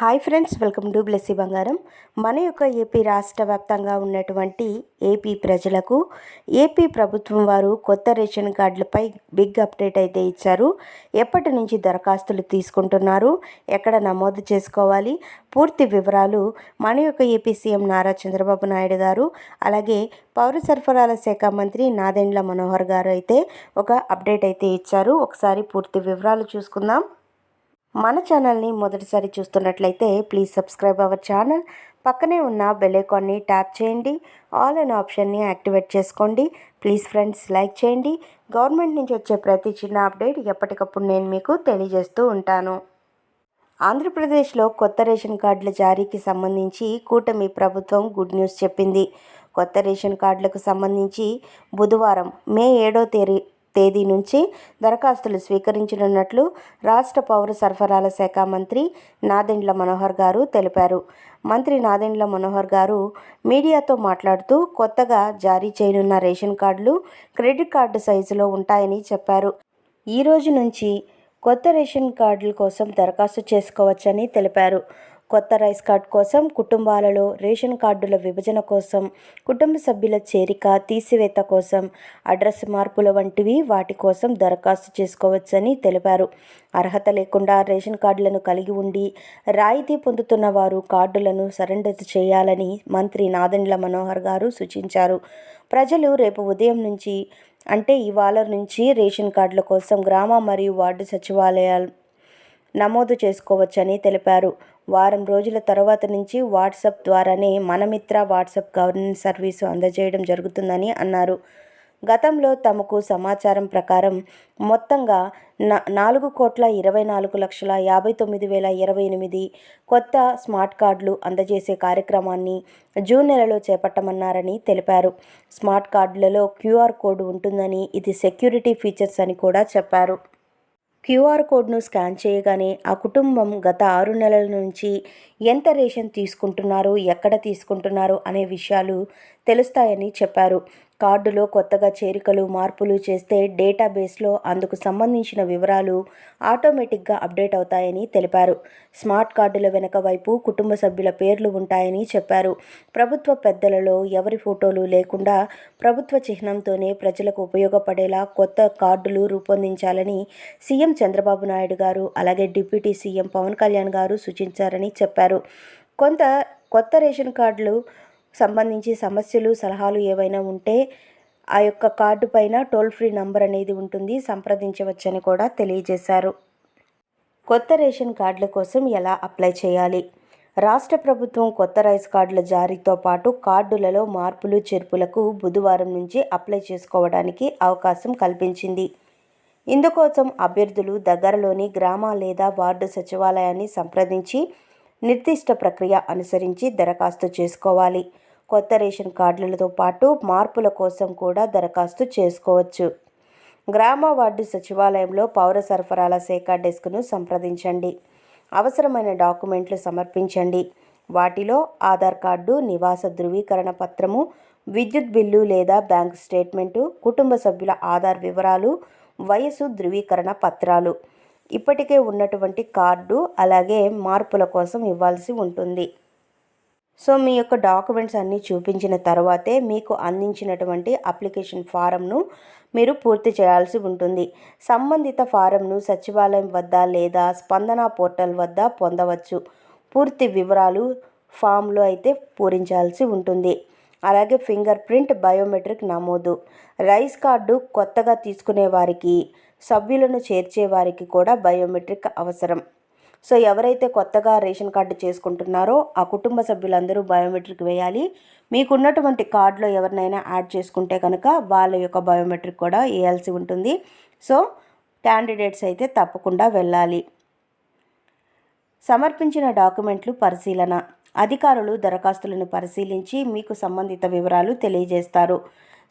Hi friends welcome to Blessy Bangaram. మన యొక్క AP రాష్ట్ర వ్యాప్తంగా ఉన్నటువంటి ఏపీ ప్రజలకు ఏపీ ప్రభుత్వం వారు కొత్త రేషన్ కార్డులపై బిగ్ అప్డేట్ అయితే ఇచ్చారు. ఎప్పటి నుంచి దరఖాస్తులు తీసుకుంటున్నారు? ఎక్కడ నమోదు చేసుకోవాలి? పూర్తి వివరాలు మన యొక్క ఏపీ సీఎం నారా చంద్రబాబు నాయుడు గారు అలాగే పౌర సరఫరాల శాఖ మంత్రి నాదెండ్ల మనోహర్ గారు అయితే ఒక అప్డేట్ అయితే ఇచ్చారు. ఒకసారి పూర్తి వివరాలు చూసుకుందాం. మన ఛానల్ని మొదటిసారి చూస్తున్నట్లయితే ప్లీజ్ సబ్స్క్రైబ్ అవర్ ఛానల్. పక్కనే ఉన్న బెలైకాన్ని ట్యాప్ చేయండి. ఆల్ అన్ ఆప్షన్ని యాక్టివేట్ చేసుకోండి. ప్లీజ్ ఫ్రెండ్స్ లైక్ చేయండి. గవర్నమెంట్ నుంచి వచ్చే ప్రతి చిన్న అప్డేట్ ఎప్పటికప్పుడు నేను మీకు తెలియజేస్తూ ఉంటాను. ఆంధ్రప్రదేశ్లో కొత్త రేషన్ కార్డుల జారీకి సంబంధించి కూటమి ప్రభుత్వం గుడ్ న్యూస్ చెప్పింది. కొత్త రేషన్ కార్డులకు సంబంధించి బుధవారం మే ఏడో తేదీ తేదీ నుంచి దరఖాస్తులు స్వీకరించనున్నట్లు రాష్ట్ర పౌర సరఫరాల శాఖ మంత్రి నాదెండ్ల మనోహర్ గారు తెలిపారు. మంత్రి నాదెండ్ల మనోహర్ గారు మీడియాతో మాట్లాడుతూ కొత్తగా జారీ చేయనున్న రేషన్ కార్డులు క్రెడిట్ కార్డు సైజులో ఉంటాయని చెప్పారు. ఈ రోజు నుంచి కొత్త రేషన్ కార్డుల కోసం దరఖాస్తు చేసుకోవచ్చని తెలిపారు. కొత్త రైస్ కార్డ్ కోసం కుటుంబాలలో రేషన్ కార్డుల విభజన కోసం కుటుంబ సభ్యుల చేరిక తీసివేత కోసం అడ్రస్ మార్పుల వంటివి వాటి కోసం దరఖాస్తు చేసుకోవచ్చని తెలిపారు. అర్హత లేకుండా రేషన్ కార్డులను కలిగి ఉండి రాయితీ పొందుతున్న వారు కార్డులను సరెండర్ చేయాలని మంత్రి నాదెండ్ల మనోహర్ గారు సూచించారు. ప్రజలు రేపు ఉదయం నుంచి అంటే ఇవాళ నుంచి రేషన్ కార్డుల కోసం గ్రామ మరియు వార్డు సచివాలయాలు నమోదు చేసుకోవచ్చని తెలిపారు. వారం రోజుల తర్వాత నుంచి వాట్సాప్ ద్వారానే మనమిత్ర వాట్సాప్ గవర్నెన్స్ సర్వీసు అందజేయడం జరుగుతుందని అన్నారు. గతంలో తమకు సమాచారం ప్రకారం మొత్తంగా నాలుగు కోట్ల ఇరవై నాలుగు లక్షల యాభై తొమ్మిది వేల ఇరవై ఎనిమిది కొత్త స్మార్ట్ కార్డులు అందజేసే కార్యక్రమాన్ని జూన్ నెలలో చేపట్టమన్నారని తెలిపారు. స్మార్ట్ కార్డులలో క్యూఆర్ కోడ్ ఉంటుందని ఇది సెక్యూరిటీ ఫీచర్స్ అని కూడా చెప్పారు. క్యూఆర్ కోడ్ను స్కాన్ చేయగానే ఆ కుటుంబం గత ఆరు నెలల నుంచి ఎంత రేషన్ తీసుకుంటున్నారు ఎక్కడ తీసుకుంటున్నారు అనే విషయాలు తెలుస్తాయని చెప్పారు. కార్డులో కొత్తగా చేరికలు మార్పులు చేస్తే డేటాబేస్లో అందుకు సంబంధించిన వివరాలు ఆటోమేటిక్గా అప్డేట్ అవుతాయని తెలిపారు. స్మార్ట్ కార్డుల వెనక వైపు కుటుంబ సభ్యుల పేర్లు ఉంటాయని చెప్పారు. ప్రభుత్వ పెద్దలలో ఎవరి ఫోటోలు లేకుండా ప్రభుత్వ చిహ్నంతోనే ప్రజలకు ఉపయోగపడేలా కొత్త కార్డులు రూపొందించాలని సీఎం చంద్రబాబు నాయుడు గారు అలాగే డిప్యూటీ సీఎం పవన్ కళ్యాణ్ గారు సూచించారని చెప్పారు. కొంత కొత్త రేషన్ కార్డులు సంబంధించి సమస్యలు సలహాలు ఏవైనా ఉంటే ఆ యొక్క కార్డు పైన టోల్ ఫ్రీ నంబర్ అనేది ఉంటుంది. సంప్రదించవచ్చని కూడా తెలియజేశారు. కొత్త రేషన్ కార్డుల కోసం ఎలా అప్లై చేయాలి? రాష్ట్ర ప్రభుత్వం కొత్త రైస్ కార్డుల జారీతో పాటు కార్డులలో మార్పులు చేర్పులకు బుధవారం నుంచి అప్లై చేసుకోవడానికి అవకాశం కల్పించింది. ఇందుకోసం అభ్యర్థులు దగ్గరలోని గ్రామ లేదా వార్డు సచివాలయాన్ని సంప్రదించి నిర్దిష్ట ప్రక్రియ అనుసరించి దరఖాస్తు చేసుకోవాలి. కొత్త రేషన్ కార్డులతో పాటు మార్పుల కోసం కూడా దరఖాస్తు చేసుకోవచ్చు. గ్రామ వార్డు సచివాలయంలో పౌర సరఫరాల శాఖ డెస్క్ను సంప్రదించండి. అవసరమైన డాక్యుమెంట్లు సమర్పించండి. వాటిలో ఆధార్ కార్డు నివాస ధృవీకరణ పత్రము విద్యుత్ బిల్లు లేదా బ్యాంక్ స్టేట్మెంటు కుటుంబ సభ్యుల ఆధార్ వివరాలు వయసు ధృవీకరణ పత్రాలు. ఇప్పటికే ఉన్నటువంటి కార్డు అలాగే మార్పుల కోసం ఇవ్వాల్సి ఉంటుంది. సో మీ యొక్క డాక్యుమెంట్స్ అన్నీ చూపించిన తర్వాతే మీకు అందించినటువంటి అప్లికేషన్ ఫారంను మీరు పూర్తి చేయాల్సి ఉంటుంది. సంబంధిత ఫారంను సచివాలయం వద్ద లేదా స్పందన పోర్టల్ వద్ద పొందవచ్చు. పూర్తి వివరాలు ఫామ్లో అయితే పూరించాల్సి ఉంటుంది. అలాగే ఫింగర్ ప్రింట్ బయోమెట్రిక్ నమోదు. రైస్ కార్డు కొత్తగా తీసుకునే వారికి సభ్యులను చేర్చే వారికి కూడా బయోమెట్రిక్ అవసరం. సో ఎవరైతే కొత్తగా రేషన్ కార్డు చేసుకుంటున్నారో ఆ కుటుంబ సభ్యులందరూ బయోమెట్రిక్ వేయాలి. మీకున్నటువంటి కార్డులో ఎవరినైనా యాడ్ చేసుకుంటే కనుక వాళ్ళ యొక్క బయోమెట్రిక్ కూడా వేయాల్సి ఉంటుంది. సో క్యాండిడేట్స్ అయితే తప్పకుండా వెళ్ళాలి. సమర్పించిన డాక్యుమెంట్లు పరిశీలన. అధికారులు దరఖాస్తులను పరిశీలించి మీకు సంబంధిత వివరాలు తెలియజేస్తారు.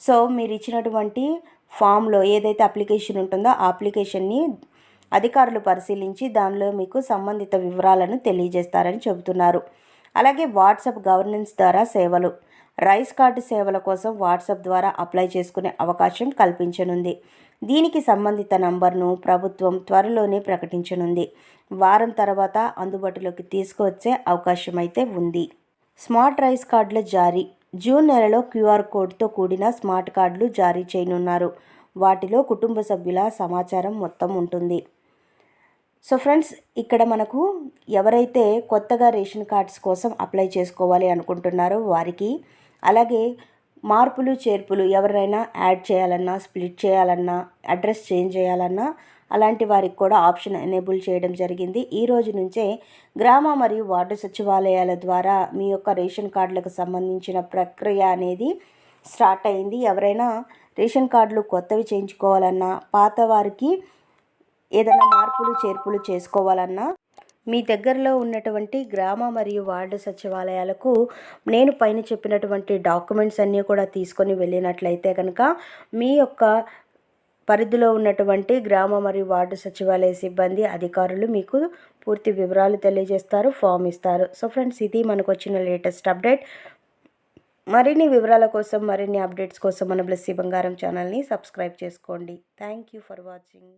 సో మీరు ఇచ్చినటువంటి ఫామ్లో ఏదైతే అప్లికేషన్ ఉంటుందో ఆ అప్లికేషన్ని అధికారులు పరిశీలించి దానిలో మీకు సంబంధిత వివరాలను తెలియజేస్తారని చెబుతున్నారు. అలాగే వాట్సాప్ గవర్నెన్స్ ద్వారా సేవలు రైస్ కార్డు సేవల కోసం వాట్సాప్ ద్వారా అప్లై చేసుకునే అవకాశం కల్పించనుంది. దీనికి సంబంధిత నంబర్ను ప్రభుత్వం త్వరలోనే ప్రకటించనుంది. వారం తర్వాత అందుబాటులోకి తీసుకువచ్చే అవకాశం అయితే ఉంది. స్మార్ట్ రైస్ కార్డుల జారీ జూన్ నెలలో క్యూఆర్ కోడ్తో కూడిన స్మార్ట్ కార్డులు జారీ చేయనున్నారు. వాటిలో కుటుంబ సభ్యుల సమాచారం మొత్తం ఉంటుంది. సో ఫ్రెండ్స్ ఇక్కడ మనకు ఎవరైతే కొత్తగా రేషన్ కార్డ్స్ కోసం అప్లై చేసుకోవాలి అనుకుంటున్నారో వారికి అలాగే మార్పులు చేర్పులు ఎవరైనా యాడ్ చేయాలన్నా స్ప్లిట్ చేయాలన్నా అడ్రస్ చేంజ్ చేయాలన్నా అలాంటి వారికి కూడా ఆప్షన్ ఎనేబుల్ చేయడం జరిగింది. ఈ రోజు నుంచే గ్రామ మరియు వార్డు సచివాలయాల ద్వారా మీ యొక్క రేషన్ కార్డులకు సంబంధించిన ప్రక్రియ అనేది స్టార్ట్ అయింది. ఎవరైనా రేషన్ కార్డులు కొత్తవి చేయించుకోవాలన్నా పాత వారికి ఏదైనా మార్పులు చేర్పులు చేసుకోవాలన్నా మీ దగ్గరలో ఉన్నటువంటి గ్రామ మరియు వార్డు సచివాలయాలకు నేను పైన చెప్పినటువంటి డాక్యుమెంట్స్ అన్నీ కూడా తీసుకొని వెళ్ళినట్లయితే కనుక మీ యొక్క పరిధిలో ఉన్నటువంటి గ్రామ మరియు వార్డు సచివాలయ సిబ్బంది అధికారులు మీకు పూర్తి వివరాలు తెలియజేస్తారు ఫామ్ ఇస్తారు. సో ఫ్రెండ్స్ ఇది మనకు వచ్చిన లేటెస్ట్ అప్డేట్ మరిన్ని వివరాల కోసం మరిన్ని అప్డేట్స్ కోసం మన బ్లెస్సీ బంగారం ఛానల్ని సబ్స్క్రైబ్ చేసుకోండి. Thank you for watching